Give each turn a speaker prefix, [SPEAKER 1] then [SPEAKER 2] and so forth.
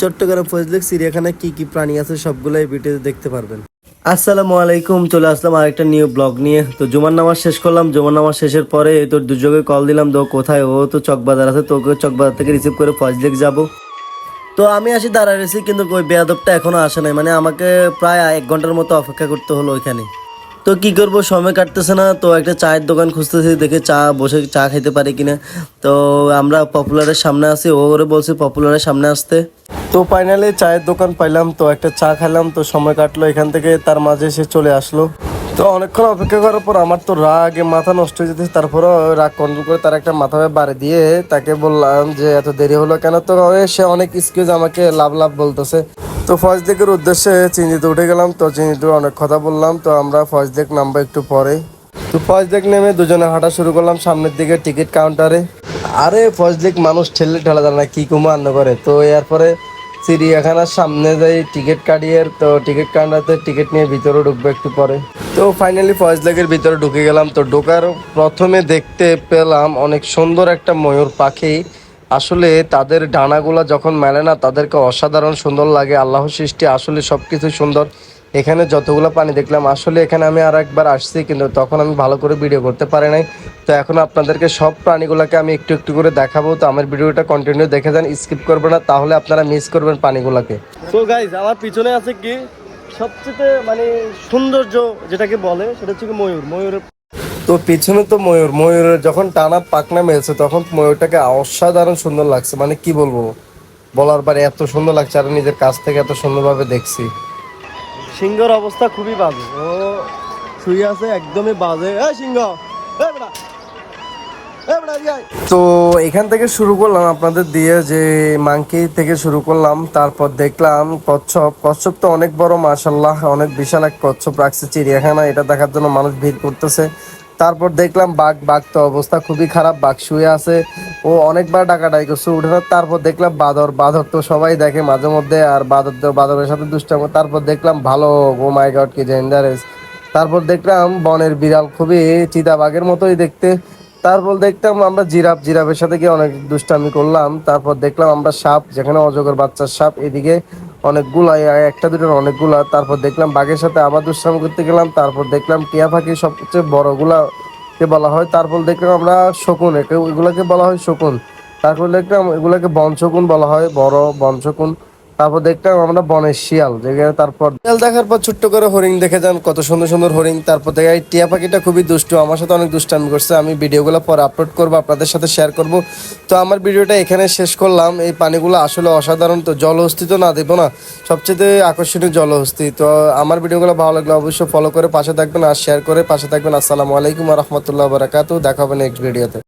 [SPEAKER 1] চট্টগ্রাম ফজলিক চিড়িয়াখানায় কি কি প্রাণী আছে সবগুলো এই ভিডিওতে দেখতে পারবেন। আসসালামু আলাইকুম, চলে আসলাম আরেকটা নিউ ব্লগ নিয়ে। তো জুমার নামাজ শেষ করলাম, জুমার নামাজ শেষের পরে তোর দুর্যোগে কল দিলাম, তো কোথায়? ও তো চকবাজার আছে, তোকে চকবাজার থেকে রিসিভ করে ফজলিক যাব। তো আমি আসি দাঁড়ায় রয়েছি, কিন্তু ওই বেয়াদবটা এখনও আসে নাই। মানে আমাকে প্রায় এক ঘণ্টার মতো অপেক্ষা করতে হলো ওইখানে। তো কি করব, সময় কাটতেছে না, তো একটা চায়ের দোকান খুঁজতেছি, দেখে চা বসে চা খেতে পারি কিনা। তো আমরা পপুলারের সামনে আসি ও করে বলছি পপুলারের সামনে আসতে। তো ফাইনালি চায়ের দোকান পাইলাম, তো একটা চা খেলাম তো সময় কাটলো, এখান থেকে তার মাঝে সে চলে আসলো। তো অনেকক্ষণ অপেক্ষা করার পর আমার তো রাগে মাথা নষ্ট হয়ে যেতেছে, তারপরও রাগ কন্ট্রোল করে তার একটা মাথা বাড়ি দিয়ে তাকে বললাম যে, এত দেরি হলো কেন? তো সে অনেক এক্সকিউজ আমাকে লাভ লাভ বলতেছে। তো ফজ দিকের উদ্দেশ্যে চিনিতে উঠে গেলাম, তো চিনিতে অনেক কথা বললাম, তো আমরা ফজ দেখ নামবো একটু পরে। তো ফজ দেখ নেমে দুজনে হাঁটা শুরু করলাম, সামনের দিকে টিকিট কাউন্টারে আরে ফজ দেখ মানুষ ঠেলে ঠেলা যায় না কি কুমা আন্ন করে, তো এরপরে চিড়িয়াখানার সামনে যাই টিকিট কাটিয়ে, তো টিকিট কাটাতে টিকিট নিয়ে ভিতরে ঢুকবো একটু পরে। তো ফাইনালি ফয়েজ লেকের ভিতরে ঢুকে গেলাম। তো ঢোকার প্রথমে দেখতে পেলাম অনেক সুন্দর একটা ময়ূর পাখি। আসলে তাদের ডানাগুলো যখন মেলে না, তাদেরকে অসাধারণ সুন্দর লাগে। আল্লাহর সৃষ্টি আসলে সব কিছু সুন্দর। এখানে যতগুলো পানি দেখলাম, আসলে এখানে আমি আর একবার আসছি, কিন্তু তখন আমি ভালো করে ভিডিও করতে পারি নাই। তো এখন আপনাদেরকে সব প্রাণীগুলোকে আমি একটু একটু করে দেখাবো। তো আমার ভিডিওটা কন্টিনিউ দেখে যান স্কিপ করবেন না, তাহলে আপনারা মিস করবেন প্রাণীগুলোকে তো গাইজ আমার পিছনে আছে কি? সবচেয়ে মানে সৌন্দর্য যেটাকে বলে, সেটা হচ্ছে ময়ূর। ময়ূরের তো পিছনে তো ময়ূর ময়ূরের যখন টানা পাকনা মেলছে তখন ময়ূরটাকে অসাধারণ সুন্দর লাগছে। মানে কি বলব? বলার পরে এত সুন্দর লাগছে আর নিজের কাছ থেকে এত সুন্দরভাবে দেখছি। সিংহর অবস্থা খুবই বাজে। ও শুয়ে আছে একদমই বাজে। এই সিংহ। তো এখান থেকে শুরু করলাম আপনাদের দিয়ে যে মাংকি থেকে শুরু করলাম তারপর দেখলাম কচ্ছপ। কচ্ছপ তো অনেক বড় মাশাল্লাহ অনেক বিশাল এক কচ্ছপ। রাখছে চিড়িয়াখানা এটা দেখার জন্য মানুষ ভিড় করতেছে। তারপর দেখলাম বাঘ বাঘ তো অবস্থা খুবই খারাপ, বাঘ শুয়ে আছে। ও অনেকবার ডাকাডাকি করছে, উঠে তারপর দেখলাম বাদর বাদর তো সবাই দেখে মাঝে মধ্যে, আর বাদর তো, বাদরের সাথে দুষ্টাম তারপর দেখলাম ভালো, ও মাই গড কি ডেঞ্জারাস তারপর দেখলাম বনের বিড়াল খুবই চিতাবাঘের মতোই দেখতে। তারপর দেখতাম আমরা জিরাফ, জিরাফের সাথে গিয়ে অনেক দুষ্টামি করলাম। তারপর দেখলাম আমরা সাপ, যেখানে অজগর বাচ্চার সাপ, এদিকে অনেকগুলা একটা দুটো অনেকগুলা। তারপর দেখলাম বাঘের সাথে আবার দুষ্টামি করতে গেলাম, তারপর দেখলাম টিয়া পাখি সবচেয়ে বড়গুলা কে বলা হয়। তারপর দেখলাম আমরা শকুন এগুলাকে বলা হয় শকুন। তারপর দেখলাম এগুলাকে বনশকুন বলা হয়, বড় বনশকুন। তারপর দেখলাম আমরা বনের শিয়াল যেখানে তারপর শিয়াল দেখার পর ছোট্ট করে হরিণ দেখে যান, কত সুন্দর সুন্দর হরিণ। তারপর দেখে এই টিয়া পাখিটা খুবই দুষ্টু, আমার সাথে অনেক দুষ্টামি করছে, আমি ভিডিওগুলো পরে আপলোড করব, আপনাদের সাথে শেয়ার করব। তো আমার ভিডিওটা এখানে শেষ করলাম, এই পানিগুলো আসলে অসাধারণ, তো জলহস্তি তো না দেবো না, সবচেয়ে আকর্ষণীয় জলহস্তি তো আমার ভিডিওগুলো ভালো লাগলে অবশ্যই ফলো করে পাশে থাকবেন আর শেয়ার করে পাশে থাকবেন। আসসালামু আলাইকুম রহমতুল্লাহ বারাকাতু দেখা হবে নেক্সট ভিডিওতে